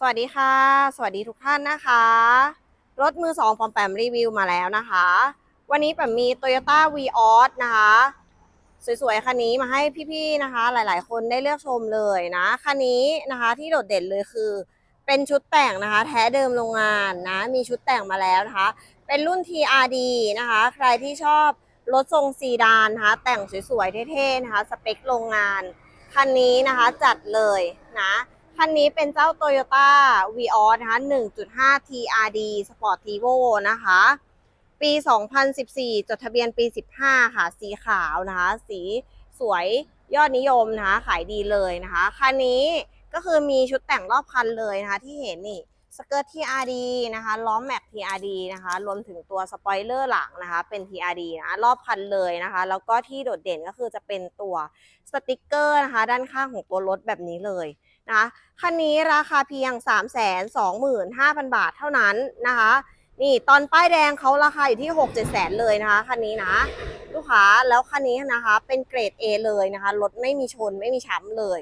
สวัสดีค่ะ สวัสดีทุกท่านนะคะ รถมือสองปอมแปมรีวิวมาแล้วนะคะ วันนี้แปมมี Toyota v ีออสนะคะ สวยๆ คันนี้มาให้พี่ๆนะคะ หลายๆ คนได้เลือกชมเลยนะ คันนี้นะคะที่โดดเด่นเลยคือ เป็นชุดแต่งนะคะ แท้เดิมโรงงานนะ มีชุดแต่งมาแล้วนะคะ เป็นรุ่น TRD นะคะ ใครที่ชอบรถทรงซีดานนะคะ แต่งสวยๆ เท่ๆ นะคะ สเปคโรงงาน คันนี้นะคะจัดเลยนะ คันนี้เป็นเจ้า Toyota v ีออสนะคะ 1.5 TRD Sportivo นะคะ ปี 2014 จดทะเบียนปี 15 ค่ะ สีขาวนะคะ สีสวยยอดนิยมนะคะ ขายดีเลยนะคะ คันนี้ก็คือมีชุดแต่งรอบคันเลยนะคะ ที่เห็นนี่สเกิร์ต TRD นะคะ ล้อมแม็ก TRD นะคะ รวมถึงตัวสปอยเลอร์หลังนะคะ เป็น TRD นะรอบคันเลยนะคะ แล้วก็ที่โดดเด่นก็คือจะเป็นตัวสติกเกอร์นะคะ ด้านข้างของตัวรถแบบนี้เลย นะคันนี้ราคาเพียง 325,000 บาทเท่านั้นนะคะ นี่ตอนป้ายแดงเขาราคาอยู่ที่ 6 7แสนเลยนะคะคันนี้นะ ลูกค้าแล้วคันนี้นะคะเป็นเกรด A เลยนะคะรถไม่มีชนไม่มีช้ำเลย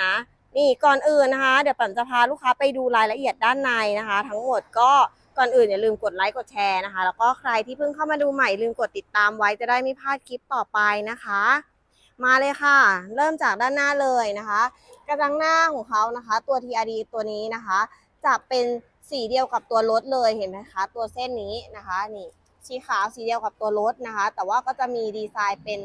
นะนี่ก่อนอื่นนะคะ เดี๋ยวปั่นจะพาลูกค้าไปดูรายละเอียดด้านในนะคะ ทั้งหมดก็ก่อนอื่นอย่าลืมกดไลค์กดแชร์นะคะ แล้วก็ใครที่เพิ่งเข้ามาดูใหม่ลืมกดติดตามไว้จะได้ไม่พลาดคลิปต่อไปนะคะ มาเลยค่ะ เริ่มจากด้านหน้าเลยนะคะ กระจังหน้าของเขานะคะ ตัว TRD ตัวนี้นะคะ จะเป็นสีเดียวกับตัวรถเลยเห็นไหมคะ ตัวเส้นนี้นะคะนี่สีขาวสีเดียวกับตัวรถนะคะ แต่ว่าก็จะมีดีไซน์เป็น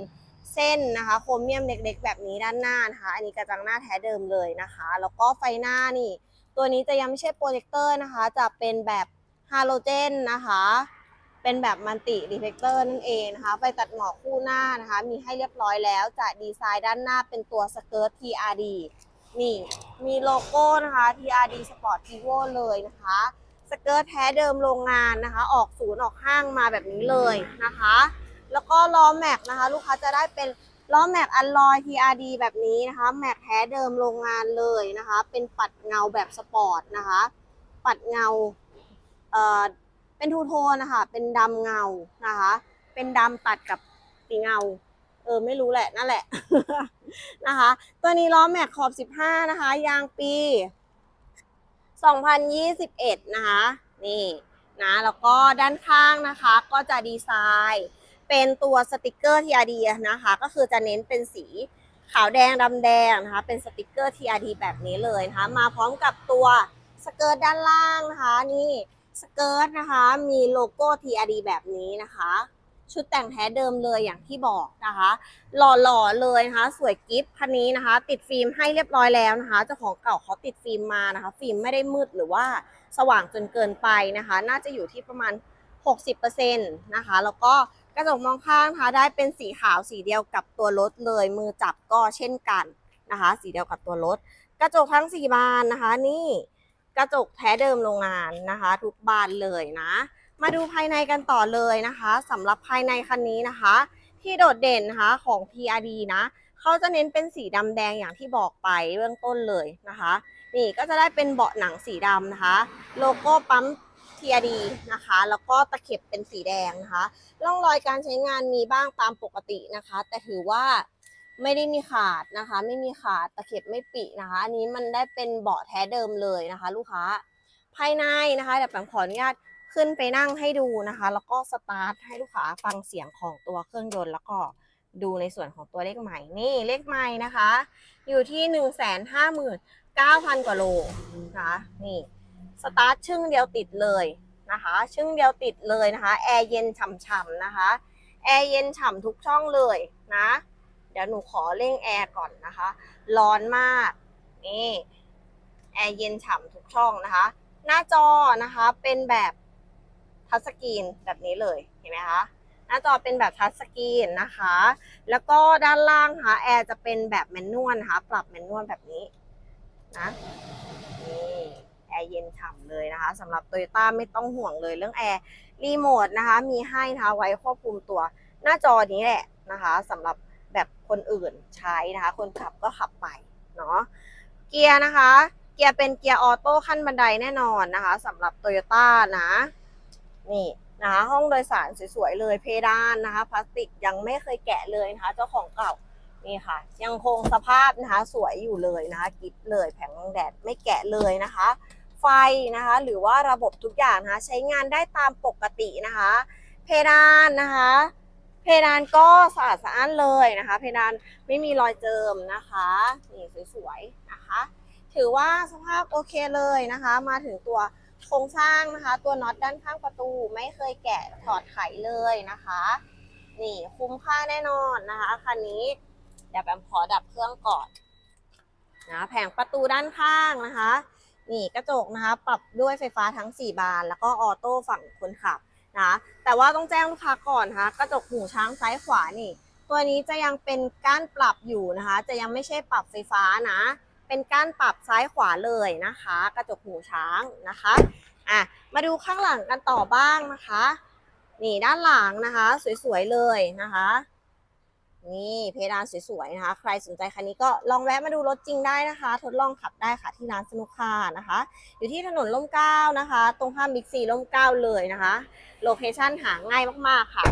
เส้นนะคะ โครเมียมเล็กๆ แบบนี้ด้านหน้านะคะ อันนี้กระจังหน้าแท้เดิมเลยนะคะ แล้วก็ไฟหน้านี่ ตัวนี้จะยังไม่ใช่โปรเจคเตอร์นะคะ จะเป็นแบบฮาโลเจนนะคะ เป็นแบบมันติรีเฟกเตอร์นั่นเองนะคะ ไฟตัดหมอกคู่หน้านะคะ มีให้เรียบร้อยแล้วจะดีไซน์ด้านหน้าเป็นตัวสเกิร์ต TRD นี่มีโลโก้นะคะ TRD Sport Evo เลยนะคะ สเกิร์ตแท้เดิมโรงงานนะคะ ออกศูนย์ออกห้างมาแบบนี้เลยนะคะ แล้วก็ล้อแม็กนะคะ ลูกค้าจะได้เป็นล้อแม็กอัลลอย TRD แบบนี้นะคะ แม็กแท้เดิมโรงงานเลยนะคะ เป็นปัดเงาแบบสปอร์ตนะคะ ปัดเงาเอ่อ เป็นทูโทนนะคะเป็นดำเงานะคะ เป็นดำตัดกับสีเงา เออไม่รู้แหละนั่นแหละนะคะ ตัวนี้ล้อแม็กขอบ 15 นะคะ ยางปี 2021 นะคะ นี่นะแล้วก็ด้านข้างนะคะก็จะดีไซน์ เป็นตัวสติกเกอร์ TRD นะคะ ก็คือจะเน้นเป็นสีขาวแดงดำแดงนะคะ เป็นสติกเกอร์ TRD แบบนี้เลยนะคะ มาพร้อมกับตัวสเกิร์ตด้านล่างนะคะนี่ สเกิร์ตนะคะ มีโลโก้ TRD แบบนี้นะคะ ชุดแต่งแท้เดิมเลยอย่างที่บอกนะคะ หล่อๆเลยนะคะ สวยกิฟต์คันนี้นะคะ ติดฟิล์มให้เรียบร้อยแล้วนะคะ เจ้าของเก่าเขาติดฟิล์มมานะคะ ฟิล์มไม่ได้มืดหรือว่าสว่างจนเกินไปนะคะ น่าจะอยู่ที่ประมาณ 60%นะคะ แล้วก็กระจกมองข้างนะคะได้เป็นสีขาวสีเดียวกับตัวรถเลย มือจับก็เช่นกันนะคะ สีเดียวกับตัวรถ กระจกทั้งสี่บานนะคะนี่ กระจกแท้เดิมโรงงานนะคะ ทุกบานเลยนะ มาดูภายในกันต่อเลยนะคะสำหรับภายในคันนี้นะคะ ที่โดดเด่นนะคะของ TRD นะเขาจะเน้นเป็นสีดำแดงอย่างที่บอกไปเบื้องต้นเลยนะคะ นี่ก็จะได้เป็นเบาะหนังสีดำนะคะ โลโก้ปั๊ม TRD นะคะ แล้วก็ตะเข็บเป็นสีแดงนะคะร่องรอยการใช้งานมีบ้างตามปกตินะคะ แต่ถือว่า ไม่ได้มีขาดนะคะ ไม่มีขาดตะเข็บไม่ปินะคะ อันนี้มันได้เป็นเบาะแท้เดิมเลยนะคะ ลูกค้าภายในนะคะเดี๋ยวแปมขออนุญาตขึ้นไปนั่งให้ดูนะคะ แล้วก็สตาร์ทให้ลูกค้าฟังเสียงของตัวเครื่องยนต์แล้วก็ดูในส่วนของตัวเลขใหม่นี่เลขใหม่นะคะ อยู่ที่หนึ่งแสนห้าหมื่นเก้าพันกว่าโลนะคะนี่สตาร์ทชึ่งเดียวติดเลยนะคะชึ่งเดียวติดเลยนะคะแอร์เย็นฉ่ำๆนะคะแอร์เย็นฉ่ำทุกช่องเลยนะ ดี๋ยวหนูขอเร่งแอร์ก่อนนะคะ ร้อนมาก นี่แอร์เย็นฉ่ำทุกช่องนะคะ หน้าจอนะคะเป็นแบบทัชสกรีนแบบนี้เลยเห็นไหมคะหน้าจอเป็นแบบทัชสกรีนนะคะ แล้วก็ด้านล่างนะคะแอร์จะเป็นแบบแมนนวลนะคะ ปรับแมนนวลแบบนี้นะนี่แอร์เย็นฉ่ำเลยนะคะสำหรับ Toyota ไม่ต้องห่วงเลยเรื่องแอร์รีโมทนะคะ มีให้นะคะไว้ควบคุมตัวหน้าจอนี้แหละนะคะสำหรับ แบบคนอื่นใช้นะคะ คนขับก็ขับไปเนาะเกียร์นะคะ เกียร์เป็นเกียร์ออโต้ขั้นบันไดแน่นอนนะคะสำหรับ t o y ยต้านะนี่นะคะห้องโดยสารสวยๆเลยเพดานนะคะ พลาสติกยังไม่เคยแกะเลยนะคะ เจ้าของเก่านี่ค่ะ ยังคงสภาพนะคะสวยอยู่เลยนะคะกิฟเลยแผงแดดไม่แกะเลยนะคะ ไฟนะคะ หรือว่าระบบทุกอย่างนะคะใช้งานได้ตามปกตินะคะ เพดานนะคะ เพดานก็สะอาดสะอ้านเลยนะคะ เพดานไม่มีรอยเจิมนะคะนี่สวยๆนะคะ ถือว่าสภาพโอเคเลยนะคะ มาถึงตัวโครงสร้างนะคะ ตัวน็อตด้านข้างประตูไม่เคยแกะถอดไขเลยนะคะ นี่คุ้มค่าแน่นอนนะคะคันนี้เดี๋ยวแปมขอดับเครื่องก่อนนะแผงประตูด้านข้างนะคะ นี่กระจกนะคะ ปรับด้วยไฟฟ้าทั้ง 4 บาน แล้วก็ออโต้ฝั่งคนขับ นะแต่ว่าต้องแจ้งลูกค้าก่อนนะคะกระจกหูช้างซ้ายขวานี่ ตัวนี้จะยังเป็นก้านปรับอยู่นะคะ จะยังไม่ใช่ปรับไฟฟ้านะ เป็นก้านปรับซ้ายขวาเลยนะคะ กระจกหูช้างนะคะอะมาดูข้างหลังกันต่อบ้างนะคะ นี่ด้านหลังนะคะ สวยๆเลยนะคะนี่เพดานสวยๆนะคะ ใครสนใจคันนี้ก็ลองแวะมาดูรถจริงได้นะคะ ทดลองขับได้ค่ะที่ร้านสนุกค่านะคะ อยู่ที่ถนนร่มเกล้านะคะ ตรงข้ามบิ๊กซีร่มเกล้าเลยนะคะ โลเคชันหาง่ายมากๆค่ะ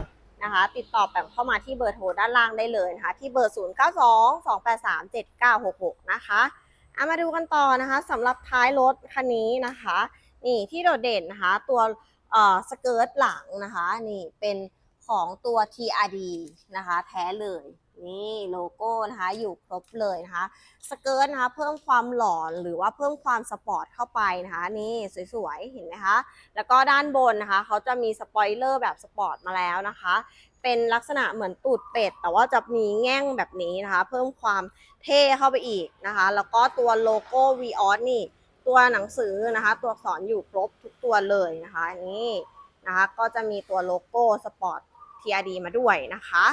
นะคะ ติดต่อแบบเข้ามาที่เบอร์โทรด้านล่างได้เลยนะคะ ที่เบอร์ 0 9 2 2 8 3 7 9 6 6 นะคะเอามาดูกันต่อนะคะสำหรับท้ายรถคันนี้นะคะ นี่ที่โดดเด่นนะคะตัวเอ่อสเกิร์ตหลังนะคะ นี่เป็นของตัว TRD นะคะ แท้เลย นี่โลโก้นะคะอยู่ครบเลยนะคะสเกิร์ตนะคะเพิ่มความหล่อหรือว่าเพิ่มความสปอร์ตเข้าไปนะคะนี่สวยๆเห็นไหมคะแล้วก็ด้านบนนะคะเขาจะมีสปอยเลอร์แบบสปอร์ตมาแล้วนะคะ เป็นลักษณะเหมือนตูดเป็ด แต่ว่าจะมีแง่งแบบนี้นะคะ เพิ่มความเท่เข้าไปอีกนะคะ แล้วก็ตัวโลโก้ v ีออสนี่ตัวหนังสือนะคะ ตัวอักษรอยู่ครบทุกตัวเลยนะคะนี่นะคะก็จะมีตัวโลโก้สปอร์ต TRD มาด้วยนะคะ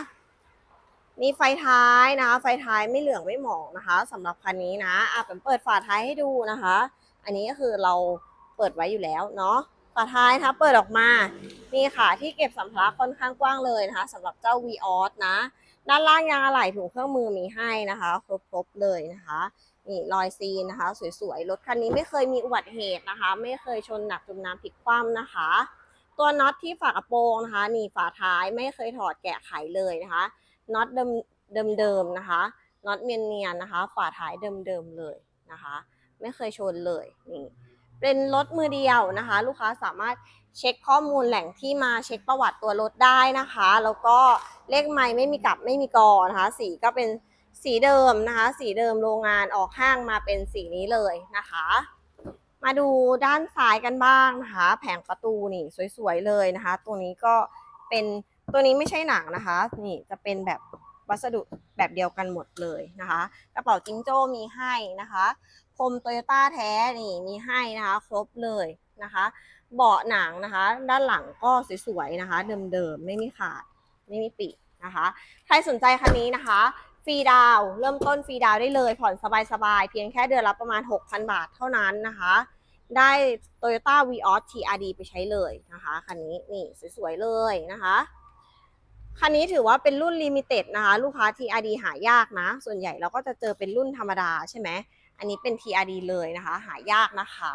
มีไฟท้ายนะคะไฟท้ายไม่เหลืองไม่หมองนะคะสำหรับคันนี้นะอะผมเปิดฝาท้ายให้ดูนะคะ อันนี้ก็คือเราเปิดไว้อยู่แล้วเนาะฝาท้ายนะคะเปิดออกมานี่ค่ะที่เก็บสัมภาระค่อนข้างกว้างเลยนะคะสำหรับเจ้า v ีออสนะ ด้านล่างยางอะไหล่ถุงเครื่องมือมีให้นะคะครบๆเลยนะคะนี่รอยซีนนะคะ สวยๆรถคันนี้ไม่เคยมีอุบัติเหตุนะคะ ไม่เคยชนหนักจมน้ำพลิกคว่ำนะคะ ตัวน็อตที่ฝากระโปรงนะคะนี่ฝาท้ายไม่เคยถอดแกะไขเลยนะคะ น็อตเดิมเดิมๆนะคะน็อตเนียนๆนะคะ ฝาท้ายเดิมๆเลยนะคะ ไม่เคยชนเลยนี่เป็นรถมือเดียวนะคะ ลูกค้าสามารถเช็คข้อมูลแหล่งที่มาเช็คประวัติตัวรถได้นะคะ แล้วก็เลขไม้ไม่มีกลับไม่มีกอนะคะ สีก็เป็นสีเดิมนะคะ สีเดิมโรงงานออกห้างมาเป็นสีนี้เลยนะคะ มาดูด้านซ้ายกันบ้างนะคะ แผงประตูนี่สวยๆเลยนะคะ ตัวนี้ก็เป็น ตัวนี้ไม่ใช่หนังนะคะ นี่จะเป็นแบบวัสดุแบบเดียวกันหมดเลยนะคะ กระเป๋าจิงโจ้มีให้นะคะพรมโตโยต้าแท้นี่มีให้นะคะ ครบเลยนะคะ เบาะหนังนะคะ ด้านหลังก็สวยๆนะคะ เดิมๆไม่มีขาดไม่มีปีนะคะ ใครสนใจคันนี้นะคะฟรีดาวเริ่มต้นฟรีดาวได้เลย ผ่อนสบายๆ เพียงแค่เดือนละประมาณ 6,000 บาทเท่านั้นนะคะ ได้ Toyota v ีออส TRD ไปใช้เลยนะคะ คันนี้นี่สวยๆเลยนะคะ คันนี้ถือว่าเป็นรุ่นลิมิเต็ดนะคะ ลูกค้า TRD หายากนะ ส่วนใหญ่เราก็จะเจอเป็นรุ่นธรรมดาใช่ไหม อันนี้เป็น TRD เลยนะคะ หายากนะคะ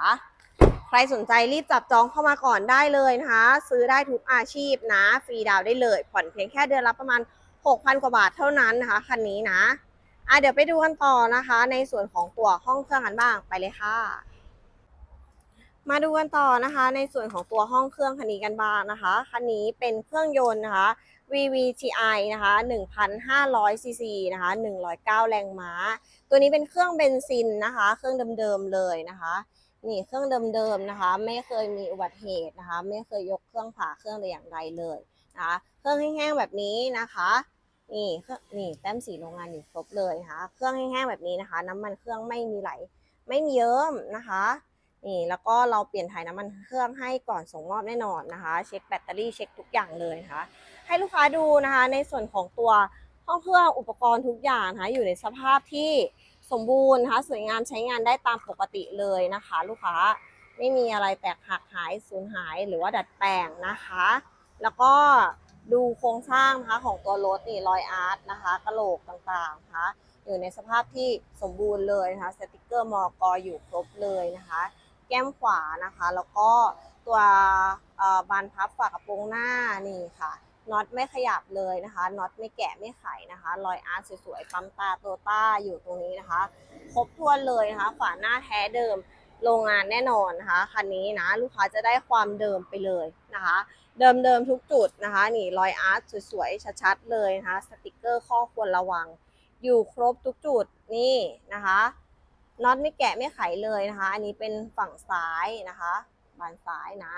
ใครสนใจรีบจับจองเข้ามาก่อนได้เลยนะคะ ซื้อได้ทุกอาชีพนะ ฟรีดาวได้เลย ผ่อนเพียงแค่เดือนละประมาณ 6,000 กว่าบาทเท่านั้นนะคะ คันนี้นะอะเดี๋ยวไปดูกันต่อนะคะ ในส่วนของตัวห้องเครื่องกันบ้างไปเลยค่ะ มาดูกันต่อนะคะ ในส่วนของตัวห้องเครื่องคันนี้กันบ้างนะคะคันนี้เป็นเครื่องยนต์นะคะ VVTi นะคะ1,500 cc นะคะ109 แรงม้า ตัวนี้เป็นเครื่องเบนซินนะคะ เครื่องเดิมๆเลยนะคะนี่เครื่องเดิมๆนะคะ ไม่เคยมีอุบัติเหตุนะคะ ไม่เคยยกเครื่องผ่าเครื่องแต่อย่างใดเลยนะคะเครื่องแห้งๆแบบนี้นะคะนี่เครื่องนี่แต้มสีโรงงานอยู่ครบเลยนะคะเครื่องแห้งๆแบบนี้นะคะ น้ำมันเครื่องไม่มีไหลไม่มีเยิ้มนะคะนี่แล้วก็เราเปลี่ยนถ่ายน้ำมันเครื่องให้ก่อนส่งมอบแน่นอนนะคะ เช็คแบตเตอรี่เช็คทุกอย่างเลยนะคะ ให้ลูกค้าดูนะคะในส่วนของตัวห้องเครื่องอุปกรณ์ทุกอย่างนะคะอยู่ในสภาพที่สมบูรณ์นะคะสวยงามใช้งานได้ตามปกติเลยนะคะ ลูกค้าไม่มีอะไรแตกหักหายสูญหายหรือว่าดัดแปลงนะคะ แล้วก็ดูโครงสร้างนะคะของตัวรถนี่รอยอาร์ตนะคะกระโหลกต่างๆนะคะอยู่ในสภาพที่สมบูรณ์เลยนะคะสติกเกอร์มอกออยู่ครบเลยนะคะ แก้มขวานะคะ แล้วก็ตัวบานพับฝากระโปรงหน้านี่ค่ะ น็อตไม่ขยับเลยนะคะน็อตไม่แกะไม่ไขนะคะ รอยอาร์ตสวยๆปั๊มตาโตต้าอยู่ตรงนี้นะคะ ครบถ้วนเลยนะคะ ฝาหน้าแท้เดิมโรงงานแน่นอนนะคะคันนี้นะลูกค้าจะได้ความเดิมไปเลยนะคะ เดิมเดิมๆทุกจุดนะคะ นี่รอยอาร์ตสวยๆชัดๆเลยนะคะ สติกเกอร์ข้อควรระวัง อยู่ครบทุกจุดนี่นะคะน็อตไม่แกะไม่ไขเลยนะคะ อันนี้เป็นฝั่งซ้ายนะคะ บานซ้ายนะ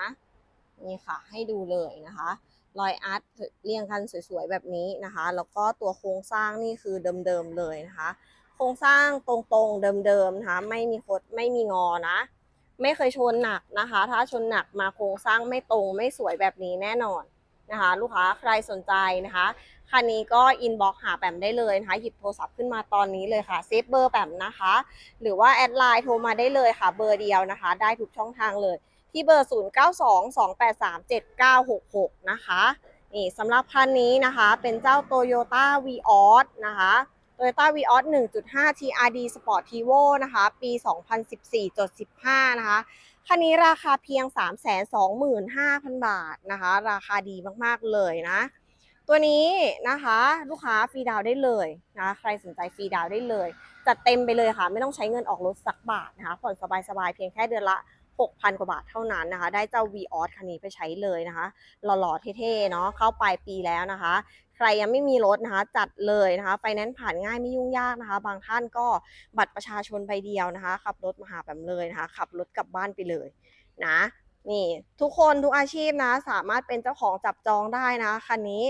นี่ค่ะให้ดูเลยนะคะ รอยอาร์ตเรียงกันสวยๆแบบนี้นะคะ แล้วก็ตัวโครงสร้างนี่คือเดิมๆเลยนะคะ โครงสร้างตรงๆเดิมๆนะคะ ไม่มีคดไม่มีงอนะ ไม่เคยชนหนักนะคะ ถ้าชนหนักมาโครงสร้างไม่ตรงไม่สวยแบบนี้แน่นอนนะคะ ลูกค้าใครสนใจนะคะคันนี้ก็อินบ็อกหาแปมได้เลยนะคะ หยิบโทรศัพท์ขึ้นมาตอนนี้เลยค่ะเซฟเบอร์แปมนะคะ หรือว่าแอดไลน์โทรมาได้เลยค่ะเบอร์เดียวนะคะ ได้ทุกช่องทางเลย ที่เบอร์ 0922837966 นะคะ นี่สำหรับคันนี้นะคะเป็นเจ้า Toyota Vios นะคะ Toyota Vios 1.5 TRD Sport Tivo นะคะ ปี 2014.15 นะคะ คันนี้ราคาเพียง 325,000 บาทนะคะ ราคาดีมากๆเลยนะ ตัวนี้นะคะลูกค้าฟรีดาวได้เลยนะ ใครสนใจฟรีดาวได้เลย จัดเต็มไปเลยค่ะ ไม่ต้องใช้เงินออกรถสักบาทนะคะ ผ่อนสบายๆ เพียงแค่เดือนละ 6,000 กว่าบาทเท่านั้นนะคะ ได้เจ้า v ีออสคันนี้ไปใช้เลยนะคะ หล่อๆเท่ๆเนาะเข้าปลายปีแล้วนะคะ ใครยังไม่มีรถนะคะ จัดเลยนะคะไฟแนนซ์ผ่านง่ายไม่ยุ่งยากนะคะ บางท่านก็บัตรประชาชนใบเดียวนะคะ ขับรถมาหาแบบเลยนะคะ ขับรถกลับบ้านไปเลยนะนี่ทุกคนทุกอาชีพนะสามารถเป็นเจ้าของจับจองได้นะคันนี้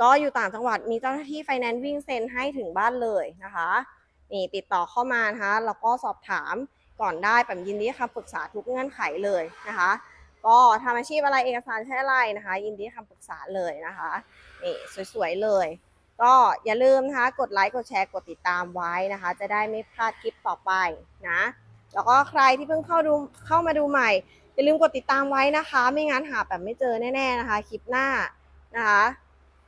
ก็อยู่ต่างจังหวัดมีเจ้าหน้าที่ไฟแนนซ์วิ่งเซ็นให้ถึงบ้านเลยนะคะนี่ติดต่อเข้ามานะคะแล้วก็สอบถาม ก่อนได้แปมยินดีคำปรึกษาทุกเงื่อนไขเลยนะคะ ก็ทำอาชีพอะไรเอกสารใช้อะไรนะคะ ยินดีคำปรึกษาเลยนะคะนี่สวยๆเลย ก็อย่าลืมนะคะกดไลค์กดแชร์กดติดตามไว้นะคะ จะได้ไม่พลาดคลิปต่อไปนะแล้วก็ใครที่เพิ่งเข้าดูเข้ามาดูใหม่ อย่าลืมกดติดตามไว้นะคะ ไม่งั้นหาแบบไม่เจอแน่ ๆนะคะ คลิปหน้านะคะ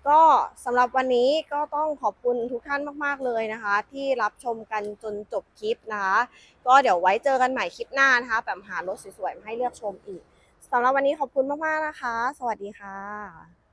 ก็สำหรับวันนี้ก็ต้องขอบคุณทุกท่านมาก ๆ เลยนะคะ ที่รับชมกันจนจบคลิปนะคะ ก็เดี๋ยวไว้เจอกันใหม่คลิปหน้านะคะแบบหารถสวยๆมาให้เลือกชมอีกสำหรับวันนี้ขอบคุณมาก ๆ นะคะ สวัสดีค่ะ